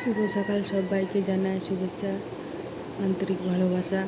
শুভ সকাল সবাইকে জানায় শুভেচ্ছা আন্তরিক ভালোবাসা।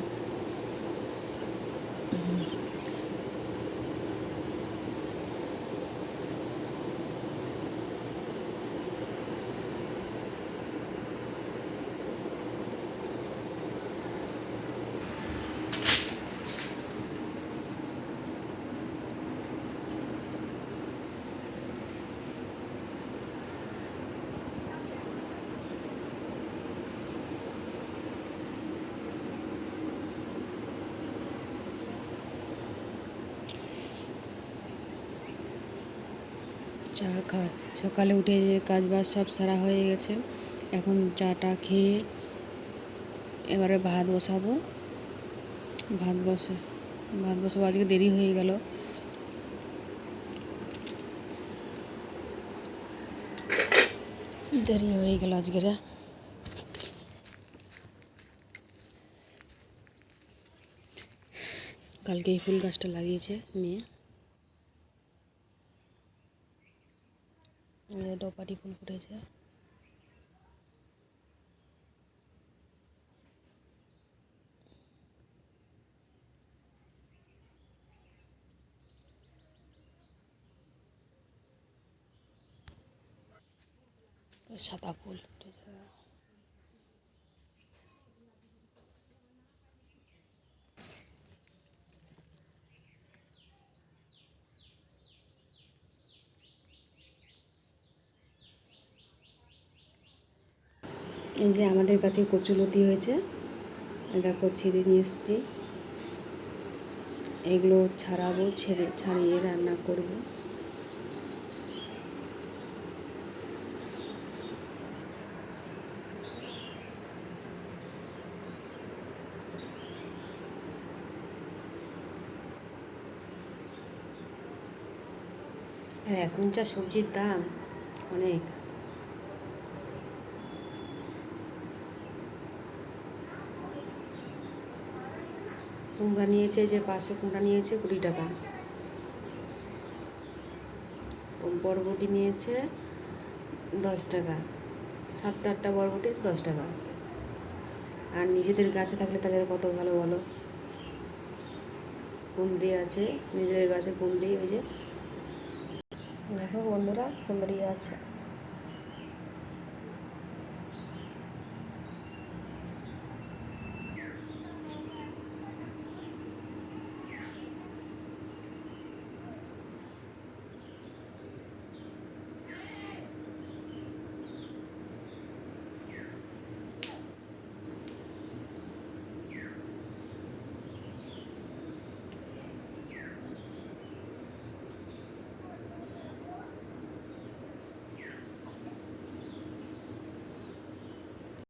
চা খা, সকালে উঠে যে কাজ বাজ সব সারা হয়ে গেছে। এখন চাটা খেয়ে এবারে ভাত বসাবো। ভাত বসে, ভাত বসাবো, আজকে দেরি হয়ে গেল। দেরি হয়ে গেল আজকের কালকে এই ফুল গাছটা লাগিয়েছে মেয়ে এই যে ডোপাটি ফুল ফুটেছে সাদা ফুল ফুটেছে এই যে আমাদের কাছে কচুলতি হয়েছে। দেখো ছিঁড়ে নিয়ে এসেছি। এগুলো ছাড়াবো, ছেড়ে, ছাড়িয়ে রান্না করব। আর এখন যা সবজির দাম, অনেক। কুমড়া নিয়েছে, যে পাঁচশো কুমড়া নিয়েছে, কুড়ি টাকা। বরবটি নিয়েছে দশ টাকা। সাতটা আটটা বরবটি দশ টাকা। আর নিজেদের গাছে থাকলে তাহলে কত ভালো বলো? কুমড়ি আছে, নিজেদের গাছে কুমড়ি, ওই যে। দেখো বন্ধুরা, কুমড়ি আছে।